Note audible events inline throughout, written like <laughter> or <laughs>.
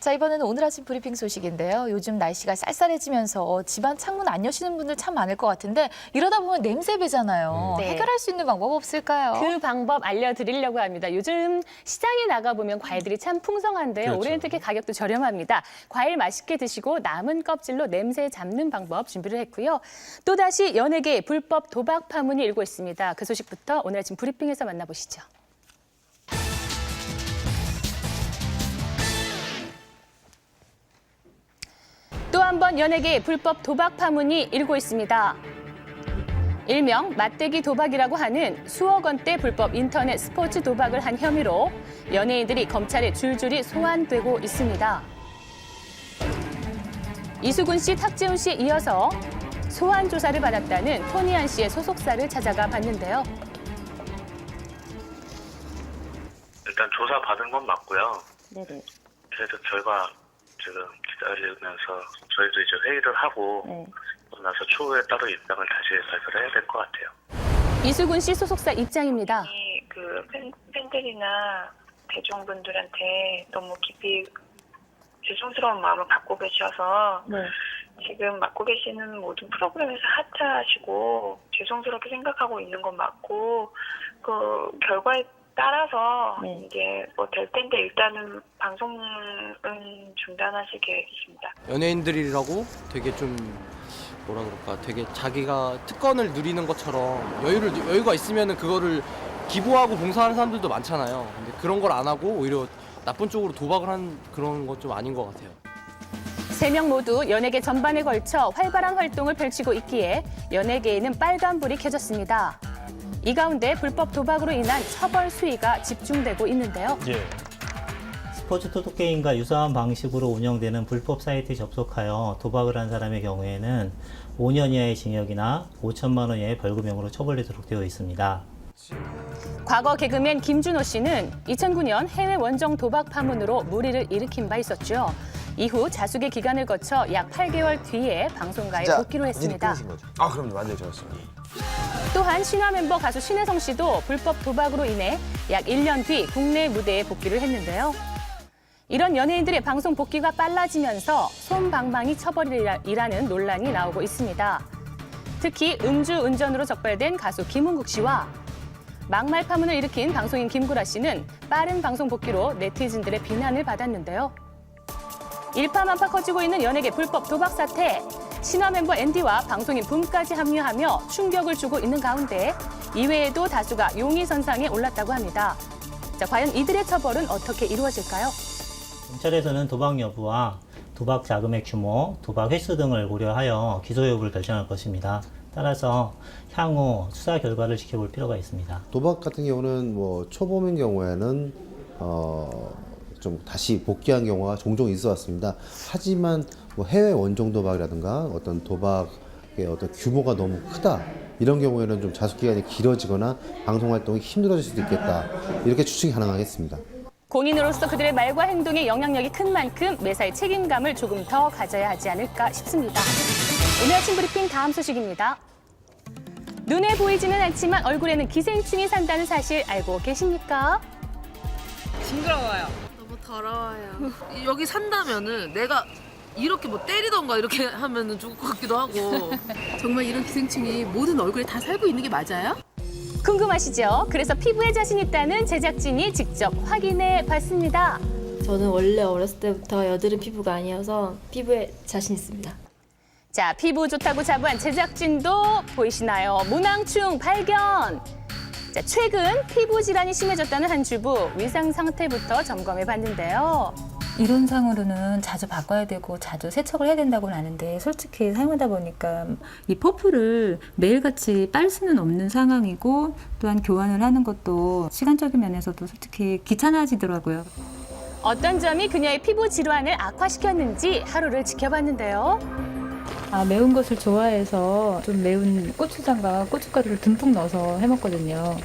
자, 이번에는 오늘 아침 브리핑 소식인데요. 요즘 날씨가 쌀쌀해지면서 집안 창문 안 여시는 분들 참 많을 것 같은데 이러다 보면 냄새 배잖아요. 네. 해결할 수 있는 방법 없을까요? 그 방법 알려드리려고 합니다. 요즘 시장에 나가보면 과일들이 참 풍성한데요. 그렇죠. 올해는 특히 가격도 저렴합니다. 과일 맛있게 드시고 남은 껍질로 냄새 잡는 방법 준비를 했고요. 또다시 연예계 불법 도박 파문이 일고 있습니다. 그 소식부터 오늘 아침 브리핑에서 만나보시죠. 번 연예계 불법 도박 파문이 일고 있습니다. 일명 맞대기 도박이라고 하는 수억 원대 불법 인터넷 스포츠 도박을 한 혐의로 연예인들이 검찰에 줄줄이 소환되고 있습니다. 이수근 씨, 탁재훈 씨에 이어서 소환 조사를 받았다는 토니안 씨의 소속사를 찾아가 봤는데요. 일단 조사 받은 건 맞고요. 네네. 그래서 결과 지금 기다리면서 저희도 이제 회의를 하고 네. 나서 추후에 따로 입장을 다시 발표를 해야 될 것 같아요. 이수근 씨 소속사 입장입니다. 이 그 팬, 팬들이나 대중분들한테 너무 깊이 죄송스러운 마음을 갖고 계셔서 네. 지금 맡고 계시는 모든 프로그램에서 하차하시고 죄송스럽게 생각하고 있는 건 맞고 그 결과에 따라서 네. 이제 뭐될 텐데 일단은 방송은 중단하실 계획이십니다. 연예인들이라고 되게 좀 뭐라 그럴까 되게 자기가 특권을 누리는 것처럼 여유를 여유가 있으면은 그거를 기부하고 봉사하는 사람들도 많잖아요. 근데 그런 걸 안 하고 오히려 나쁜 쪽으로 도박을 한 그런 건좀 아닌 것 같아요. 세 명 모두 연예계 전반에 걸쳐 활발한 활동을 펼치고 있기에 연예계에는 빨간불이 켜졌습니다. 이 가운데 불법 도박으로 인한 처벌 수위가 집중되고 있는데요. 스포츠 토토 게임과 유사한 방식으로 운영되는 불법 사이트에 접속하여 도박을 한 사람의 경우에는 5년 이하의 징역이나 5천만 원 이하의 벌금형으로 처벌되도록 되어 있습니다. 과거 개그맨 김준호 씨는 2009년 해외 원정 도박 파문으로 무리를 일으킨 바 있었죠. 이후 자숙의 기간을 거쳐 약 8개월 뒤에 방송가에 진짜 복귀로 했습니다. 아, 그럼요. 완전히 저였습니다. 또한 신화 멤버 가수 신혜성 씨도 불법 도박으로 인해 약 1년 뒤 국내 무대에 복귀를 했는데요. 이런 연예인들의 방송 복귀가 빨라지면서 솜방망이 처벌이라는 논란이 나오고 있습니다. 특히 음주 운전으로 적발된 가수 김은국 씨와 막말 파문을 일으킨 방송인 김구라 씨는 빠른 방송 복귀로 네티즌들의 비난을 받았는데요. 일파만파 커지고 있는 연예계 불법 도박 사태. 신화 멤버 앤디와 방송인 붐까지 합류하며 충격을 주고 있는 가운데 이외에도 다수가 용의선상에 올랐다고 합니다. 자, 과연 이들의 처벌은 어떻게 이루어질까요? 검찰에서는 도박 여부와 도박 자금의 규모, 도박 횟수 등을 고려하여 기소 여부를 결정할 것입니다. 따라서 향후 수사 결과를 지켜볼 필요가 있습니다. 도박 같은 경우는 뭐 초범인 경우에는 어, 좀 다시 복귀한 경우가 종종 있어 왔습니다. 하지만 뭐 해외 원정 도박이라든가 어떤 도박의 어떤 규모가 너무 크다 이런 경우에는 좀 자숙 기간이 길어지거나 방송 활동이 힘들어질 수도 있겠다 이렇게 추측이 가능하겠습니다. 공인으로서 그들의 말과 행동에 영향력이 큰 만큼 매사에 책임감을 조금 더 가져야 하지 않을까 싶습니다. 오늘 아침 브리핑 다음 소식입니다. 눈에 보이지는 않지만 얼굴에는 기생충이 산다는 사실 알고 계십니까? 징그러워요. 너무 더러워요. 여기 산다면은 내가 이렇게 뭐 때리던가 이렇게 <laughs> 하면은 죽을 것 같기도 하고. 정말 이런 기생충이 모든 얼굴에 다 살고 있는 게 맞아요? 궁금하시죠? 그래서 피부에 자신 있다는 제작진이 직접 확인해 봤습니다. 저는 원래 어렸을 때부터 여드름 피부가 아니어서 피부에 자신 있습니다. 자, 피부 좋다고 자부한 제작진도 보이시나요? 문항충 발견! 자, 최근 피부 질환이 심해졌다는 한 주부 위상 상태부터 점검해 봤는데요. 이론상으로는 자주 바꿔야 되고 자주 세척을 해야 된다고는 아는데 솔직히 사용하다 보니까 이 퍼프를 매일같이 빨 수는 없는 상황이고 또한 교환을 하는 것도 시간적인 면에서도 솔직히 귀찮아지더라고요. 어떤 점이 그녀의 피부 질환을 악화시켰는지 하루를 지켜봤는데요. 아, 매운 것을 좋아해서 좀 매운 고추장과 고춧가루를 듬뿍 넣어서 해 먹거든요.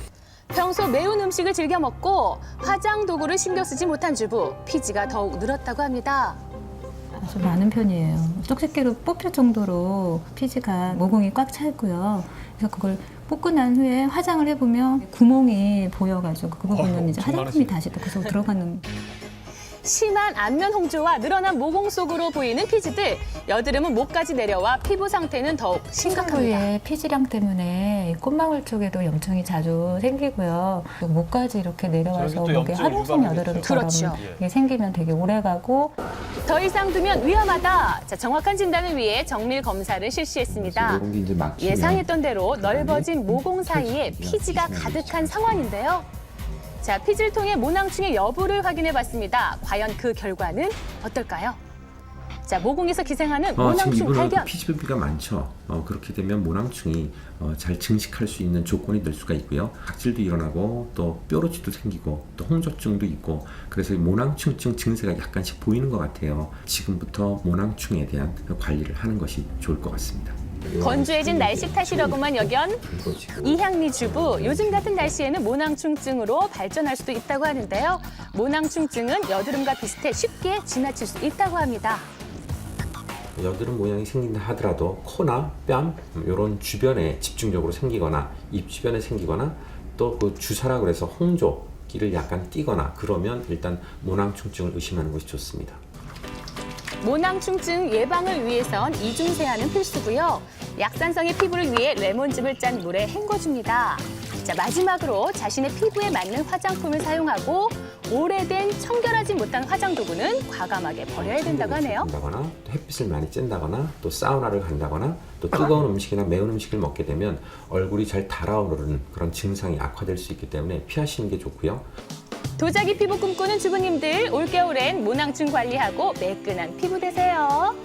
평소 매운 음식을 즐겨 먹고 화장 도구를 신경 쓰지 못한 주부 피지가 더욱 늘었다고 합니다. 아주 많은 편이에요. 쪽집게로 뽑힐 정도로 피지가 모공이 꽉 차 있고요. 그래서 그걸 뽑고 난 후에 화장을 해보면 구멍이 보여가지고 그 부분은 이제 화장품이 다시 또 계속 들어가는 <laughs> 심한 안면 홍조와 늘어난 모공 속으로 보이는 피지들, 여드름은 목까지 내려와 피부 상태는 더욱 심각합니다. 피지량 때문에 이 꽃망울 쪽에도 염증이 자주 생기고요. 또 목까지 이렇게 내려와서 저기 또 목에 염증 화룡성 유발이 여드름처럼 그렇죠. 이게 생기면 되게 오래가고 더 이상 두면 위험하다. 자, 정확한 진단을 위해 정밀 검사를 실시했습니다. 예상했던 대로 넓어진 모공 사이에 피지가 가득한 상황인데요. 자, 피지를 통해 모낭충의 여부를 확인해 봤습니다. 과연 그 결과는 어떨까요? 자, 모공에서 기생하는 어, 지금 모낭충 이분은 발견. 피지부비가 많죠. 어, 그렇게 되면 모낭충이 어, 잘 증식할 수 있는 조건이 될 수가 있고요. 각질도 일어나고 또 뾰루지도 생기고 또 홍조증도 있고 그래서 이 모낭충증 증세가 약간씩 보이는 것 같아요. 지금부터 모낭충에 대한 관리를 하는 것이 좋을 것 같습니다. 건조해진 날씨 탓이라고만 여견 이향미 주부 요즘 같은 날씨에는 모낭충증으로 발전할 수도 있다고 하는데요. 모낭충증은 여드름과 비슷해 쉽게 지나칠 수 있다고 합니다. 여드름 모양이 생긴다 하더라도 코나 뺨 이런 주변에 집중적으로 생기거나 입 주변에 생기거나 또 그 주사라 그래서 홍조 기를 약간 띄거나 그러면 일단 모낭충증을 의심하는 것이 좋습니다. 모낭충증 예방을 위해선 이중 세안은 필수고요. 약산성의 피부를 위해 레몬즙을 짠 물에 헹궈줍니다. 자 마지막으로 자신의 피부에 맞는 화장품을 사용하고 오래된 청결하지 못한 화장 도구는 과감하게 버려야 된다고 하네요. 한다거나 또 햇빛을 많이 쬐다거나 또 사우나를 간다거나 또 뜨거운 음식이나 매운 음식을 먹게 되면 얼굴이 잘 달아오르는 그런 증상이 악화될 수 있기 때문에 피하시는 게 좋고요. 도자기 피부 꿈꾸는 주부님들 올겨울엔 모낭충 관리하고 매끈한 피부 되세요.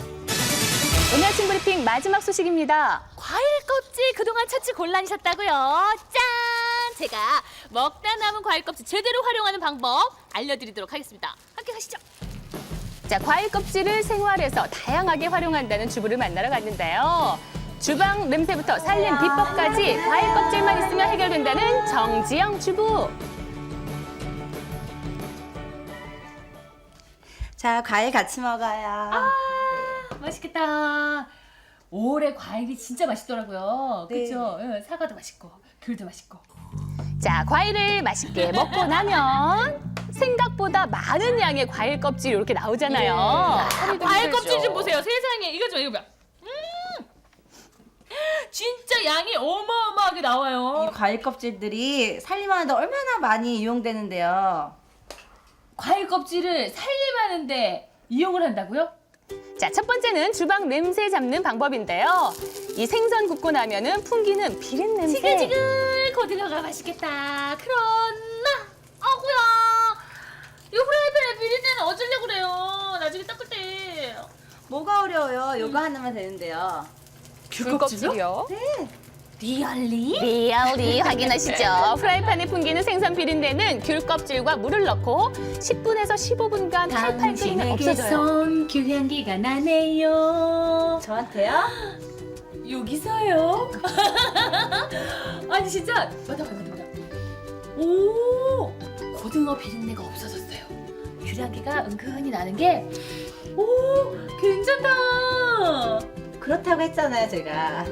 오늘 아침 브리핑 마지막 소식입니다. 과일 껍질 그동안 찾지 곤란이셨다고요. 짠! 제가 먹다 남은 과일 껍질 제대로 활용하는 방법 알려드리도록 하겠습니다. 함께 가시죠. 자, 과일 껍질을 생활에서 다양하게 활용한다는 주부를 만나러 갔는데요. 주방 냄새부터 살림 비법까지 과일 껍질만 있으면 해결된다는 정지영 주부. 자, 과일 같이 먹어요. 맛있겠다. 올해 과일이 진짜 맛있더라고요. 네. 그렇죠? 응, 사과도 맛있고 귤도 맛있고. 자, 과일을 맛있게 먹고 나면 생각보다 많은 양의 과일 껍질 이렇게 나오잖아요. 아, 과일 껍질 좀 보세요. 세상에 이거 좀 이거 봐. 음! 진짜 양이 어마어마하게 나와요. 이 과일 껍질들이 살림하는데 얼마나 많이 이용되는데요. 과일 껍질을 살림하는데 이용을 한다고요? 자, 첫 번째는 주방 냄새 잡는 방법인데요. 이 생선 굽고 나면은 풍기는 비린 냄새. 지글지글 고등어가 맛있겠다. 그러나 아구야. 이 후라이팬에 비린내는 어쩌려고 그래요. 나중에 닦을 때. 뭐가 어려워요? 요거 하나만 되는데요. 귤 껍질이요? 네. 리얼리? 리얼리 확인하시죠. <laughs> 프라이팬에 풍기는 생선 비린내는 귤 껍질과 물을 넣고 10분에서 15분간 팔팔 끓이면 없어져요. 귤향기가 나네요. 저한테요? <gasps> 여기서요? <laughs> 아니 진짜 맞아 맞아 맞아. 오 고등어 비린내가 없어졌어요. 귤향기가 은근히 나는 게 오 괜찮다. 그렇다고 했잖아요, 제가.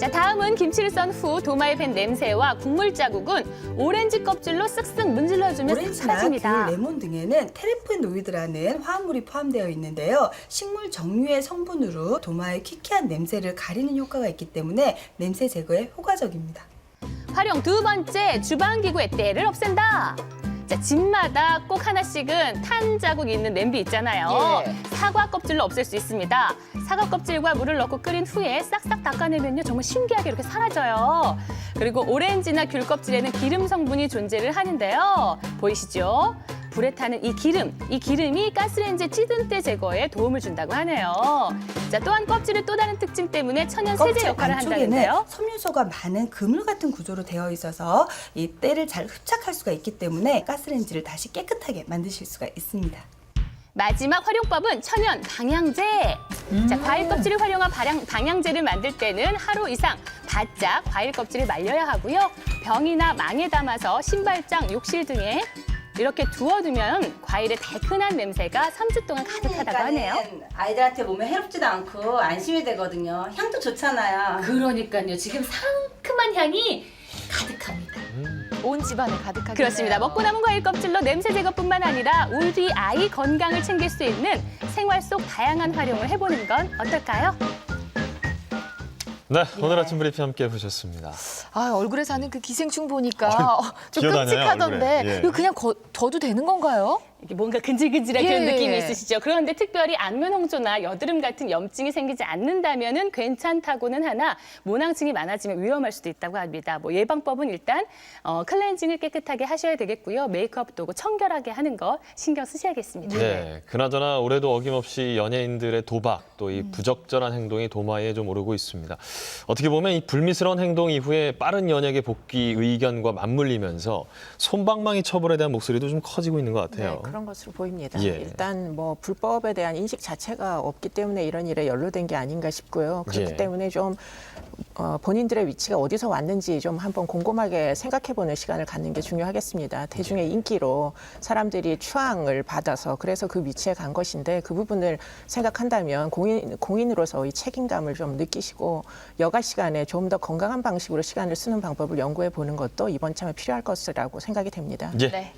자, 다음은 김치를 썬 후 도마에 밴 냄새와 국물 자국은 오렌지 껍질로 쓱쓱 문질러주면 오렌지나 사라집니다. 귤, 레몬 등에는 테르페노이드라는 화합물이 포함되어 있는데요. 식물 정류의 성분으로 도마의 퀴퀴한 냄새를 가리는 효과가 있기 때문에 냄새 제거에 효과적입니다. 활용 두 번째, 주방 기구의 때를 없앤다. 자, 집마다 꼭 하나씩은 탄 자국이 있는 냄비 있잖아요. 사과 껍질로 없앨 수 있습니다. 사과 껍질과 물을 넣고 끓인 후에 싹싹 닦아내면요. 정말 신기하게 이렇게 사라져요. 그리고 오렌지나 귤 껍질에는 기름 성분이 존재를 하는데요. 보이시죠? 불에 타는 이 기름, 이 기름이 가스레인지 찌든 때 제거에 도움을 준다고 하네요. 자, 또한 껍질의 또 다른 특징 때문에 천연 세제 역할을 한다는데요. 섬유소가 많은 그물 같은 구조로 되어 있어서 이 때를 잘 흡착할 수가 있기 때문에 가스레인지를 다시 깨끗하게 만드실 수가 있습니다. 마지막 활용법은 천연 방향제. 자, 과일 껍질을 활용한 발향, 방향제를 만들 때는 하루 이상 바짝 과일 껍질을 말려야 하고요. 병이나 망에 담아서 신발장, 욕실 등에 이렇게 두어두면 과일의 달큰한 냄새가 3주 동안 가득하다고 하네요. 아이들한테 몸에 해롭지도 않고 안심이 되거든요. 향도 좋잖아요. 그러니까요. 지금 상큼한 향이 가득합니다. 온 집안에 가득하게. 그렇습니다. 먹고 남은 과일 껍질로 냄새 제거뿐만 아니라 우리 아이 건강을 챙길 수 있는 생활 속 다양한 활용을 해보는 건 어떨까요? 네, 오늘 아침 브리핑 함께 보셨습니다. 아 얼굴에 사는 그 기생충 보니까 어, 어, 좀 기어다녀요, 끔찍하던데 얼굴에. 예. 이거 그냥 거, 둬도 되는 건가요? 이게 뭔가 근질근질한 예. 그런 느낌이 있으시죠. 그런데 특별히 안면 홍조나 여드름 같은 염증이 생기지 않는다면은 괜찮다고는 하나 모낭증이 많아지면 위험할 수도 있다고 합니다. 뭐 예방법은 일단 어, 클렌징을 깨끗하게 하셔야 되겠고요. 메이크업 도구 청결하게 하는 거 신경 쓰셔야겠습니다. 네, 그나저나 올해도 어김없이 연예인들의 도박 또이 음. 부적절한 행동이 도마에 좀 오르고 있습니다. 어떻게 보면 이 불미스러운 행동 이후에 빠른 연예계 복귀 의견과 맞물리면서 솜방망이 처벌에 대한 목소리도 좀 커지고 있는 것 같아요. 네, 그런 것으로 보입니다. 예. 일단 뭐 불법에 대한 인식 자체가 없기 때문에 이런 일에 연루된 게 아닌가 싶고요. 그렇기 예. 때문에 좀 어, 본인들의 위치가 어디서 왔는지 좀 한번 곰곰하게 생각해보는 시간을 갖는 게 중요하겠습니다. 대중의 인기로 사람들이 추앙을 받아서 그래서 그 위치에 간 것인데 그 부분을 생각한다면 공인, 공인으로서 이 책임감을 좀 느끼시고 여가 시간에 좀 더 건강한 방식으로 시간을 쓰는 방법을 연구해 보는 것도 이번 참에 필요할 것이라고 생각이 됩니다. 예. 네.